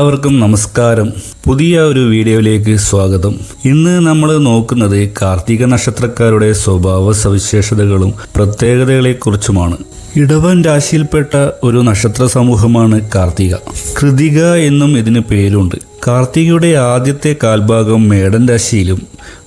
എല്ലാവർക്കും നമസ്കാരം. പുതിയ ഒരു വീഡിയോയിലേക്ക് സ്വാഗതം. ഇന്ന് നമ്മൾ നോക്കുന്നത് കാർത്തിക നക്ഷത്രക്കാരുടെ സ്വഭാവ സവിശേഷതകളും പ്രത്യേകതകളെക്കുറിച്ചുമാണ്. ഇടവൻ രാശിയിൽപ്പെട്ട ഒരു നക്ഷത്ര സമൂഹമാണ് കാർത്തിക. കൃതിക എന്നും ഇതിന് പേരുണ്ട്. കാർത്തികയുടെ ആദ്യത്തെ കാൽഭാഗം മേടൻ രാശിയിലും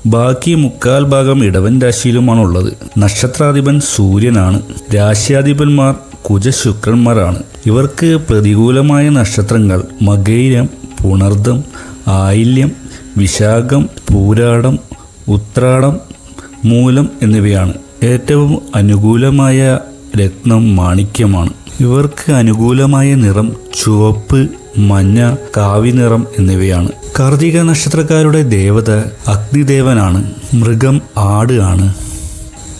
ബാക്കി മുക്കാൽ ഭാഗം ഇടവൻ രാശിയിലുമാണുള്ളത്. നക്ഷത്രാധിപൻ സൂര്യനാണ്. രാശ്യാധിപന്മാർ കുജശുക്രന്മാരാണ്. ഇവർക്ക് പ്രതികൂലമായ നക്ഷത്രങ്ങൾ മകൈരം പുണർദം ആയില്യം വിശാഖം പൂരാടം ഉത്രാടം മൂലം എന്നിവയാണ്. ഏറ്റവും അനുകൂലമായ രത്നം മാണിക്യമാണ്. ഇവർക്ക് അനുകൂലമായ നിറം ചുവപ്പ് മഞ്ഞ കാവി നിറം എന്നിവയാണ്. കാർത്തിക നക്ഷത്രക്കാരുടെ ദേവത അഗ്നിദേവനാണ്. മൃഗം ആട് ആണ്.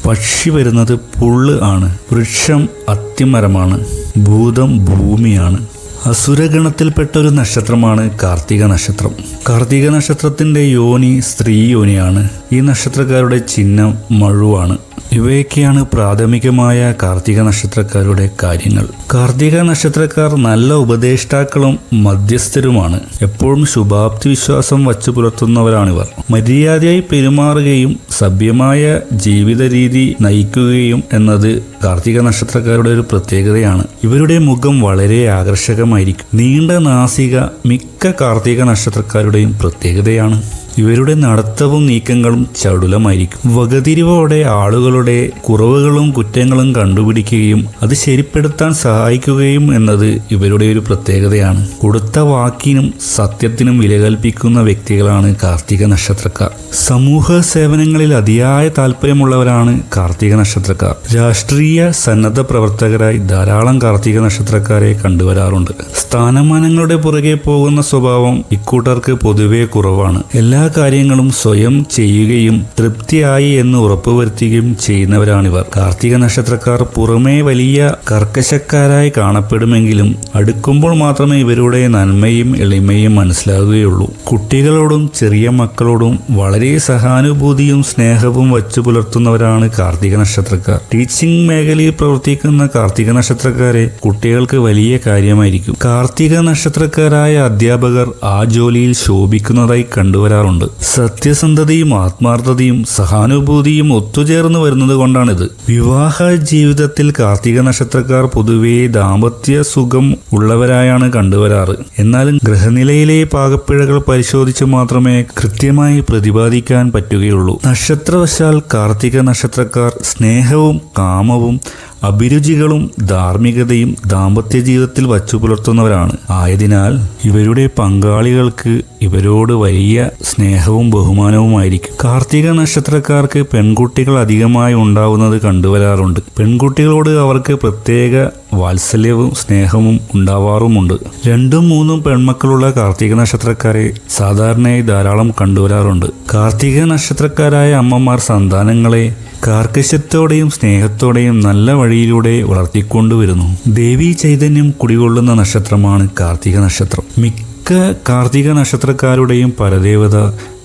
പക്ഷി വരുന്നത് പുള്ള് ആണ്. വൃക്ഷം അത്തിമരമാണ്. ഭൂതം ഭൂമിയാണ്. അസുരഗണത്തിൽപ്പെട്ട ഒരു നക്ഷത്രമാണ് കാർത്തിക നക്ഷത്രം. കാർത്തിക നക്ഷത്രത്തിന്റെ യോനി സ്ത്രീ യോനിയാണ്. ഈ നക്ഷത്രക്കാരുടെ ചിഹ്നം മഴുവാണ്. ഇവയൊക്കെയാണ് പ്രാഥമികമായ കാർത്തിക നക്ഷത്രക്കാരുടെ കാര്യങ്ങൾ. കാർത്തിക നക്ഷത്രക്കാർ നല്ല ഉപദേഷ്ടാക്കളും മധ്യസ്ഥരുമാണ്. എപ്പോഴും ശുഭാപ്തി വിശ്വാസം വച്ചു പുലർത്തുന്നവരാണിവർ. മര്യാദയായി പെരുമാറുകയും സഭ്യമായ ജീവിത രീതി നയിക്കുകയും എന്നത് കാർത്തിക നക്ഷത്രക്കാരുടെ ഒരു പ്രത്യേകതയാണ്. ഇവരുടെ മുഖം വളരെ ആകർഷകമായിരിക്കും. നീണ്ട നാസിക മിക്ക കാർത്തിക നക്ഷത്രക്കാരുടെയും പ്രത്യേകതയാണ്. ഇവരുടെ നടത്തവും നീക്കങ്ങളും ചടുലമായിരിക്കും. വകതിരിവോടെ ആളുകളുടെ കുറവുകളും കുറ്റങ്ങളും കണ്ടുപിടിക്കുകയും അത് ശരിപ്പെടുത്താൻ സഹായിക്കുകയും എന്നത് ഇവരുടെ ഒരു പ്രത്യേകതയാണ്. കൊടുത്ത വാക്കിനും സത്യത്തിനും വില കൽപ്പിക്കുന്ന വ്യക്തികളാണ് കാർത്തിക നക്ഷത്രക്കാർ. സമൂഹ സേവനങ്ങളിൽ അതിയായ താല്പര്യമുള്ളവരാണ് കാർത്തിക നക്ഷത്രക്കാർ. രാഷ്ട്രീയ സന്നദ്ധ പ്രവർത്തകരായി ധാരാളം കാർത്തിക നക്ഷത്രക്കാരെ കണ്ടുവരാറുണ്ട്. സ്ഥാനമാനങ്ങളുടെ പുറകെ പോകുന്ന സ്വഭാവം ഇക്കൂട്ടർക്ക് പൊതുവെ കുറവാണ്. എല്ലാ കാര്യങ്ങളും സ്വയം ചെയ്യുകയും തൃപ്തിയായി എന്ന് ഉറപ്പുവരുത്തുകയും ചെയ്യുന്നവരാണിവർ. കാർത്തിക നക്ഷത്രക്കാർ പുറമേ വലിയ കർക്കശക്കാരായി കാണപ്പെടുമെങ്കിലും അടുക്കുമ്പോൾ മാത്രമേ ഇവരുടെ നന്മയും എളിമയും മനസ്സിലാകുകയുള്ളൂ. കുട്ടികളോടും ചെറിയ മക്കളോടും വളരെ സഹാനുഭൂതിയും സ്നേഹവും വച്ചു പുലർത്തുന്നവരാണ് കാർത്തിക നക്ഷത്രക്കാർ. ടീച്ചിങ് മേഖലയിൽ പ്രവർത്തിക്കുന്ന കാർത്തിക നക്ഷത്രക്കാരെ കുട്ടികൾക്ക് വലിയ കാര്യമായിരിക്കും. കാർത്തിക നക്ഷത്രക്കാരായ അധ്യാപകർ ആ ജോലിയിൽ ശോഭിക്കുന്നതായി കണ്ടുവരാറുണ്ട്. സത്യസന്ധതയും ആത്മാർത്ഥതയും സഹാനുഭൂതിയും ഒത്തുചേർന്ന് വരുന്നത് കൊണ്ടാണിത്. വിവാഹ ജീവിതത്തിൽ കാർത്തിക നക്ഷത്രക്കാർ പൊതുവെ ദാമ്പത്യ സുഖം ഉള്ളവരായാണ് കണ്ടുവരാറ്. എന്നാലും ഗ്രഹനിലയിലെ പാകപ്പിഴകൾ പരിശോധിച്ച് മാത്രമേ കൃത്യമായി പ്രതിപാദിക്കാൻ പറ്റുകയുള്ളൂ. നക്ഷത്രവശാൽ കാർത്തിക നക്ഷത്രക്കാർ സ്നേഹവും കാമവും അഭിരുചികളും ധാർമ്മികതയും ദാമ്പത്യ ജീവിതത്തിൽ വച്ചു പുലർത്തുന്നവരാണ്. ആയതിനാൽ ഇവരുടെ പങ്കാളികൾക്ക് ഇവരോട് വലിയ സ്നേഹവും ബഹുമാനവുമായിരിക്കും. കാർത്തിക നക്ഷത്രക്കാർക്ക് പെൺകുട്ടികൾ അധികമായി ഉണ്ടാവുന്നത് കണ്ടുവരാറുണ്ട്. പെൺകുട്ടികളോട് അവർക്ക് പ്രത്യേക വാത്സല്യവും സ്നേഹവും ഉണ്ടാവാറുമുണ്ട്. രണ്ടും മൂന്നും പെൺമക്കളുള്ള കാർത്തിക നക്ഷത്രക്കാരെ സാധാരണയായി ധാരാളം കണ്ടുവരാറുണ്ട്. കാർത്തിക നക്ഷത്രക്കാരായ അമ്മമാർ സന്താനങ്ങളെ കാർക്കശ്യത്തോടെയും സ്നേഹത്തോടെയും നല്ല വഴിയിലൂടെ വളർത്തിക്കൊണ്ടുവരുന്നു. ദേവി ചൈതന്യം കുടികൊള്ളുന്ന നക്ഷത്രമാണ് കാർത്തിക നക്ഷത്രം. മിക്ക കാർത്തിക നക്ഷത്രക്കാരുടെയും പരദേവത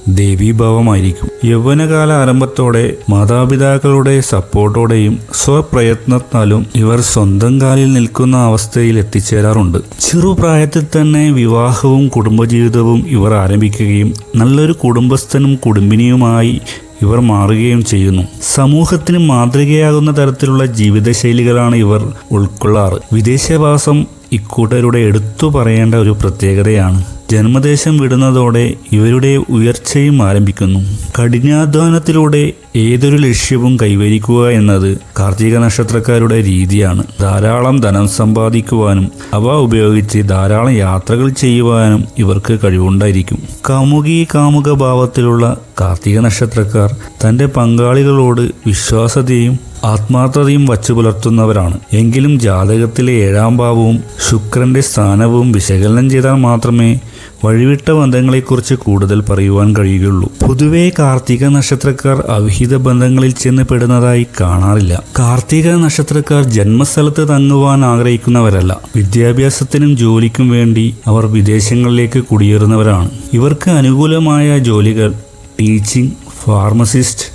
ദേവീഭാവമായിരിക്കും. യൗവനകാല ആരംഭത്തോടെ മാതാപിതാക്കളുടെ സപ്പോർട്ടോടെയും സ്വപ്രയത്നത്താലും ഇവർ സ്വന്തം കാലിൽ നിൽക്കുന്ന അവസ്ഥയിൽ എത്തിച്ചേരാറുണ്ട്. ചെറുപ്രായത്തിൽ തന്നെ വിവാഹവും കുടുംബജീവിതവും ഇവർ ആരംഭിക്കുകയും നല്ലൊരു കുടുംബസ്ഥനും കുടുംബിനിയുമായി ഇവർ മാറുകയും ചെയ്യുന്നു. സമൂഹത്തിന് മാതൃകയാകുന്ന തരത്തിലുള്ള ജീവിതശൈലികളാണ് ഇവർ ഉൾക്കൊള്ളാറ്. വിദേശവാസം ഇക്കൂട്ടരുടെ എടുത്തു പറയേണ്ട ഒരു പ്രത്യേകതയാണ്. ജന്മദേശം വിടുന്നതോടെ ഇവരുടെ ഉയർച്ചയും ആരംഭിക്കുന്നു. കഠിനാധ്വാനത്തിലൂടെ ഏതൊരു ലക്ഷ്യവും കൈവരിക്കുക എന്നത് കാർത്തിക നക്ഷത്രക്കാരുടെ രീതിയാണ്. ധാരാളം ധനം സമ്പാദിക്കുവാനും അവ ഉപയോഗിച്ച് ധാരാളം യാത്രകൾ ചെയ്യുവാനും ഇവർക്ക് കഴിവുണ്ടായിരിക്കും. കാമുകി കാമുക ഭാവത്തിലുള്ള കാർത്തിക നക്ഷത്രക്കാർ തന്റെ പങ്കാളികളോട് വിശ്വാസതയും ആത്മാർത്ഥതയും വച്ചു പുലർത്തുന്നവരാണ്. എങ്കിലും ജാതകത്തിലെ ഏഴാം ഭാവവും ശുക്രന്റെ സ്ഥാനവും വിശകലനം ചെയ്താൽ മാത്രമേ വഴിവിട്ട ബന്ധങ്ങളെക്കുറിച്ച് കൂടുതൽ പറയുവാൻ കഴിയുകയുള്ളൂ. പൊതുവെ കാർത്തിക നക്ഷത്രക്കാർ അവിഹിത ബന്ധങ്ങളിൽ ചെന്ന് പെടുന്നതായി കാണാറില്ല. കാർത്തിക നക്ഷത്രക്കാർ ജന്മസ്ഥലത്ത് തങ്ങുവാൻ ആഗ്രഹിക്കുന്നവരല്ല. വിദ്യാഭ്യാസത്തിനും ജോലിക്കും വേണ്ടി അവർ വിദേശങ്ങളിലേക്ക് കുടിയേറുന്നവരാണ്. ഇവർക്ക് അനുകൂലമായ ജോലികൾ ടീച്ചിങ് ഫാർമസിസ്റ്റ്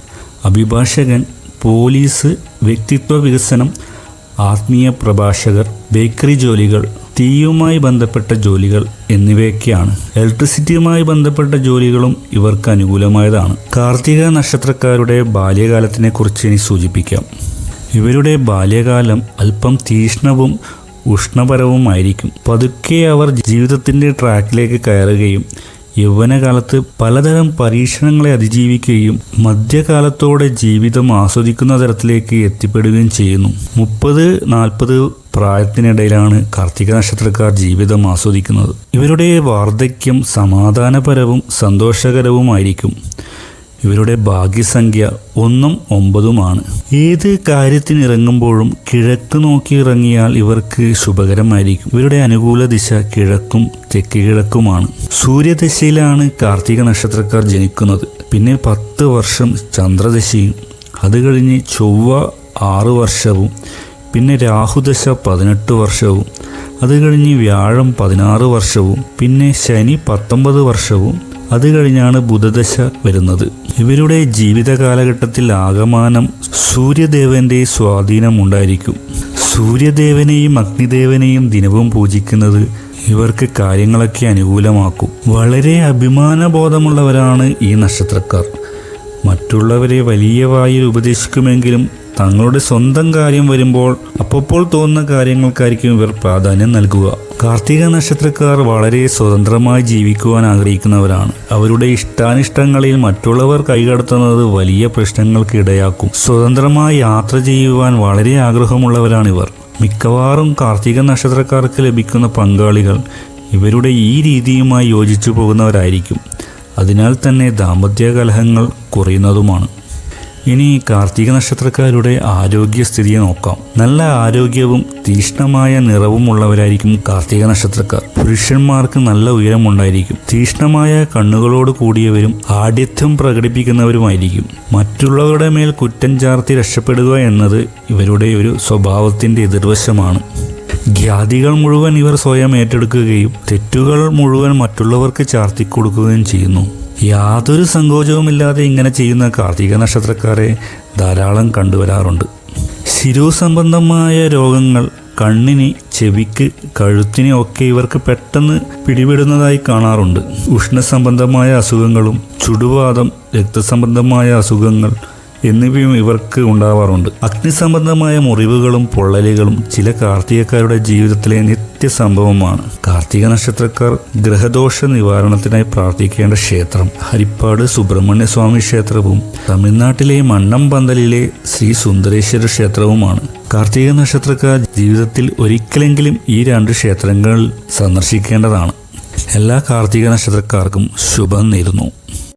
അഭിഭാഷകൻ പോലീസ് വ്യക്തിത്വ വികസനം ആത്മീയ പ്രഭാഷകർ ബേക്കറി ജോലികൾ തീയുമായി ബന്ധപ്പെട്ട ജോലികൾ എന്നിവയൊക്കെയാണ്. ഇലക്ട്രിസിറ്റിയുമായി ബന്ധപ്പെട്ട ജോലികളും ഇവർക്ക് അനുകൂലമായതാണ്. കാർത്തിക നക്ഷത്രക്കാരുടെ ബാല്യകാലത്തിനെ കുറിച്ച് ഇനി സൂചിപ്പിക്കാം. ഇവരുടെ ബാല്യകാലം അല്പം തീഷ്ണവും ഉഷ്ണപരവുമായിരിക്കും. പതുക്കെ അവർ ജീവിതത്തിന്റെ ട്രാക്കിലേക്ക് കയറുകയും യൗവനകാലത്ത് പലതരം പരീക്ഷണങ്ങളെ അതിജീവിക്കുകയും മധ്യകാലത്തോടെ ജീവിതം ആസ്വദിക്കുന്ന തരത്തിലേക്ക് എത്തിപ്പെടുകയും ചെയ്യുന്നു. മുപ്പത് നാൽപ്പത് പ്രായത്തിനിടയിലാണ് കാർത്തിക നക്ഷത്രക്കാർ ജീവിതം ആസ്വദിക്കുന്നത്. ഇവരുടെ വാർദ്ധക്യം സമാധാനപരവും സന്തോഷകരവുമായിരിക്കും. ഇവരുടെ ഭാഗ്യസംഖ്യ ഒന്നും ഒമ്പതുമാണ്. ഏത് കാര്യത്തിനിറങ്ങുമ്പോഴും കിഴക്ക് നോക്കി ഇറങ്ങിയാൽ ഇവർക്ക് ശുഭകരമായിരിക്കും. ഇവരുടെ അനുകൂല ദിശ കിഴക്കും തെക്ക് കിഴക്കുമാണ്. സൂര്യദശയിലാണ് കാർത്തിക നക്ഷത്രക്കാർ ജനിക്കുന്നത്. പിന്നെ പത്ത് വർഷം ചന്ദ്രദശയും അത് കഴിഞ്ഞ് ചൊവ്വ ആറ് വർഷവും പിന്നെ രാഹുദശ പതിനെട്ട് വർഷവും അത് കഴിഞ്ഞ് വ്യാഴം പതിനാറ് വർഷവും പിന്നെ ശനി പത്തൊമ്പത് വർഷവും അത് കഴിഞ്ഞാണ് ബുധദശ വരുന്നത്. ഇവരുടെ ജീവിത കാലഘട്ടത്തിൽ ആകമാനം സൂര്യദേവന്റെ സ്വാധീനം ഉണ്ടായിരിക്കും. സൂര്യദേവനെയും അഗ്നിദേവനെയും ദിനവും പൂജിക്കുന്നത് ഇവർക്ക് കാര്യങ്ങളൊക്കെ അനുകൂലമാക്കും. വളരെ അഭിമാനബോധമുള്ളവരാണ് ഈ നക്ഷത്രക്കാർ. മറ്റുള്ളവരെ വലിയ വായിൽ ഉപദേശിക്കുമെങ്കിലും തങ്ങളുടെ സ്വന്തം കാര്യം വരുമ്പോൾ അപ്പോൾ തോന്നുന്ന കാര്യങ്ങൾക്കായിരിക്കും ഇവർ പ്രാധാന്യം നൽകുക. കാർത്തിക നക്ഷത്രക്കാർ വളരെ സ്വതന്ത്രമായി ജീവിക്കുവാൻ ആഗ്രഹിക്കുന്നവരാണ്. അവരുടെ ഇഷ്ടാനിഷ്ടങ്ങളിൽ മറ്റുള്ളവർ കൈകടത്തുന്നത് വലിയ പ്രശ്നങ്ങൾക്ക് ഇടയാക്കും. സ്വതന്ത്രമായി യാത്ര ചെയ്യുവാൻ വളരെ ആഗ്രഹമുള്ളവരാണിവർ. മിക്കവാറും കാർത്തിക നക്ഷത്രക്കാർക്ക് ലഭിക്കുന്ന പങ്കാളികൾ ഇവരുടെ ഈ രീതിയുമായി യോജിച്ചു പോകുന്നവരായിരിക്കും. അതിനാൽ തന്നെ ദാമ്പത്യ കലഹങ്ങൾ കുറയുന്നതുമാണ്. ഇനി കാർത്തിക നക്ഷത്രക്കാരുടെ ആരോഗ്യസ്ഥിതിയെ നോക്കാം. നല്ല ആരോഗ്യവും തീഷ്ണമായ നിറവും ഉള്ളവരായിരിക്കും കാർത്തിക നക്ഷത്രക്കാർ. പുരുഷന്മാർക്ക് നല്ല ഉയരമുണ്ടായിരിക്കും. തീഷ്ണമായ കണ്ണുകളോട് കൂടിയവരും ആഢ്യത്വം പ്രകടിപ്പിക്കുന്നവരുമായിരിക്കും. മറ്റുള്ളവരുടെ മേൽ കുറ്റം ചാർത്തി രക്ഷപ്പെടുക എന്നത് ഇവരുടെ ഒരു സ്വഭാവത്തിന്റെ എതിർവശമാണ്. ഖ്യാതികൾ മുഴുവൻ ഇവർ സ്വയം ഏറ്റെടുക്കുകയും തെറ്റുകൾ മുഴുവൻ മറ്റുള്ളവർക്ക് ചാർത്തി കൊടുക്കുകയും ചെയ്യുന്നു. യാതൊരു സങ്കോചവുമില്ലാതെ ഇങ്ങനെ ചെയ്യുന്ന കാർത്തിക നക്ഷത്രക്കാരെ ധാരാളം കണ്ടുവരാറുണ്ട്. ശിരോസംബന്ധമായ രോഗങ്ങൾ കണ്ണിന് ചെവിക്ക് കഴുത്തിന് ഒക്കെ ഇവർക്ക് പെട്ടെന്ന് പിടിപെടുന്നതായി കാണാറുണ്ട്. ഉഷ്ണസംബന്ധമായ അസുഖങ്ങളും ചുടുവാദം രക്തസംബന്ധമായ അസുഖങ്ങൾ എന്നിവയും ഇവർക്ക് ഉണ്ടാവാറുണ്ട്. അഗ്നിസംബന്ധമായ മുറിവുകളും പൊള്ളലുകളും ചില കാർത്തികക്കാരുടെ ജീവിതത്തിലെ നിത്യസംഭവമാണ്. കാർത്തിക നക്ഷത്രക്കാർ ഗ്രഹദോഷ നിവാരണത്തിനായി പ്രാർത്ഥിക്കേണ്ട ക്ഷേത്രം ഹരിപ്പാട് സുബ്രഹ്മണ്യ സ്വാമി ക്ഷേത്രവും തമിഴ്നാട്ടിലെ മണ്ണമ്പന്തലിലെ ശ്രീ സുന്ദരേശ്വര ക്ഷേത്രവുമാണ്. കാർത്തിക നക്ഷത്രക്കാർ ജീവിതത്തിൽ ഒരിക്കലെങ്കിലും ഈ രണ്ട് ക്ഷേത്രങ്ങൾ സന്ദർശിക്കേണ്ടതാണ്. എല്ലാ കാർത്തിക നക്ഷത്രക്കാർക്കും ശുഭം നേരുന്നു.